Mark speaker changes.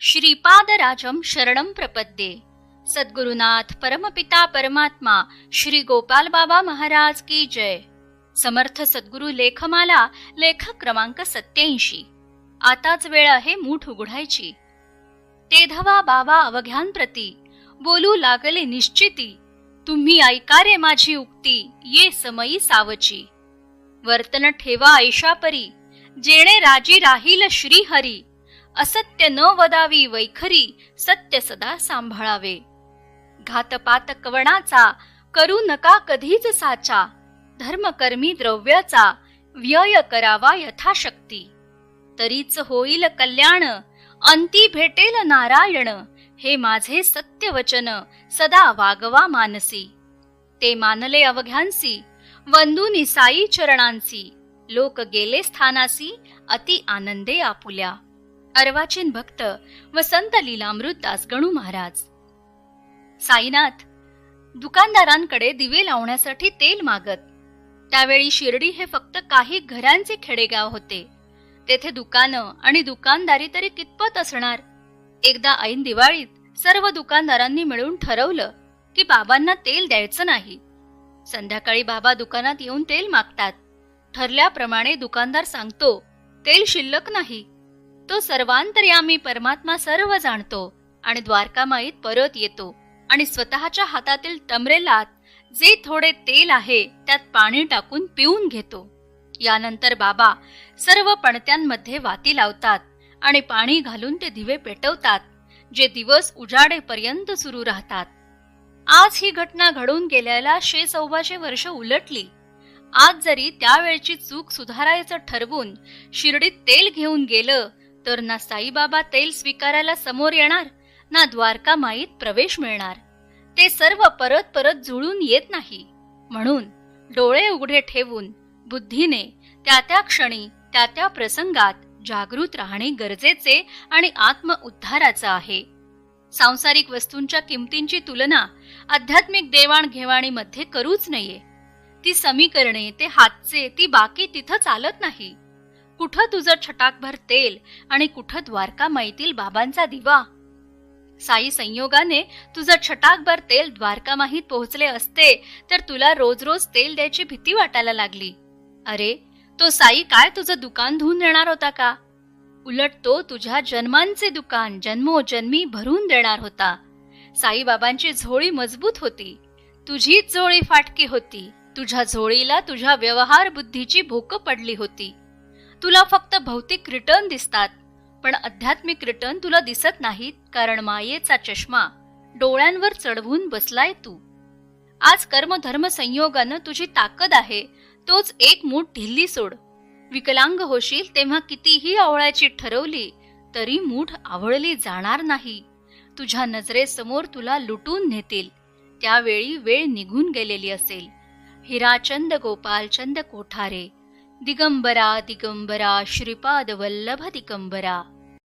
Speaker 1: श्रीपादराजम शरणम प्रपद्ये। सद्गुरुनाथ परमपिता परमात्मा श्री गोपाल बाबा महाराज की जय। समर्थ सद्गुरु लेखमाला लेखक क्रमांक सत्याऐंशी आताच वेळ आहे मूठ उघडायची। तेधवा बाबा अवघ्यांप्रती बोलू लागले निश्चिती। तुम्ही ऐका रे माझी उक्ती ये समयी सावची। वर्तन ठेवा ऐशापरी जेणे राजी राहील श्रीहरी। असत्य न वदावी वैखरी सत्य सदा सांभाळावे. घातपात कवणाचा करू नका कधीच साचा धर्मकर्मी द्रव्याचा व्यय करावा यथाशक्ती. तरीच होईल कल्याण अंती भेटेल नारायण हे माझे सत्य वचन सदा वागवा मानसी. ते मानले अवघ्यांसी वंदुनी साई चरणांसी लोक गेले स्थानासी अति आनंदे आपुल्या. अर्वाचीन भक्त व संत लीलामृत दास गणू महाराज. साईनाथ दुकानदारांकडे दिवे लावण्यासाठी तेल मागत. त्यावेळी शिर्डी हे फक्त काही घरांचे खेडेगाव होते. तेथे दुकानं आणि दुकानदारी तरी कितपत असणार? एकदा ऐन दिवाळीत सर्व दुकानदारांनी मिळून ठरवलं की बाबांना तेल द्यायचं नाही. संध्याकाळी बाबा दुकानात येऊन तेल मागतात. ठरल्याप्रमाणे दुकानदार सांगतो तेल शिल्लक नाही. तो सर्वांतर्यामी परमात्मा सर्व जाणतो आणि द्वारकामाईत परत येतो आणि स्वतःच्या हातातील तमरेलात जे थोडे तेल आहे त्यात पाणी टाकून पिऊन घेतो. यानंतर बाबा सर्व पणत्यांमध्ये वाती लावतात आणि पाणी घालून ते दिवे पेटवतात जे दिवस उजाडेपर्यंत सुरू राहतात. आज ही घटना घडून गेल्याला शे सव्वाशे वर्ष उलटली. आज जरी त्यावेळची चूक सुधारायचं ठरवून शिर्डीत तेल घेऊन गेलं तर ना साईबाबा तेल स्वीकारायला समोर येणार ना द्वारका माईत प्रवेश मिळणार. ते सर्व परत परत जुळून येत नाही. म्हणून डोळे उघडे ठेवून बुद्धीने त्या त्या क्षणी त्या त्या प्रसंगात जागृत राहणे गरजेचे आणि आत्म उद्धाराचं आहे. सांसारिक वस्तूंच्या किमतींची तुलना आध्यात्मिक देवाणघेवाणीमध्ये करूच नये. ती समीकरणे ते हातचे ती बाकी तिथं चालत नाही. कुठं तुझं छटाकभर तेल आणि कुठं द्वारका माईतील बाबांचा दिवा? साई संयोगाने तुझं छटाकभर तेल द्वारका माहीत पोहोचले असते तर तुला रोज रोज तेल द्यायची भीती वाटायला लागली. अरे तो साई काय तुझं दुकान धुवून देणार होता का? उलट तो तुझ्या जन्मांचे दुकान जन्मोजन्मी भरून देणार होता. साईबाबांची झोळी मजबूत होती. तुझीच झोळी फाटकी होती. तुझ्या झोळीला तुझ्या व्यवहार बुद्धीची भोक पडली होती. तुला फक्त भौतिक रिटर्न दिसतात. पण आध्यात्मिक रिटर्न तुला दिसत नाहीत कारण मायेचा चष्मा डोळ्यांवर चढवून बसलाय तू. आज कर्मधर्म संयोगानं तुझी ताकद आहे तोच एक मूठ ढिल्ली सोड. विकलांग होशील तेव्हा कितीही आवळायची ठरवली तरी मूठ आवळली जाणार नाही. तुझ्या नजरेसमोर तुला लुटून नेतील. त्यावेळी वेळ निघून गेलेली असेल. हिराचंद गोपालचंद कोठारे ದಿಗಂಬರ ದಿಗಂಬರ ಶ್ರೀಪಾದವಲ್ಲಭ ದಿಗಂಬರ.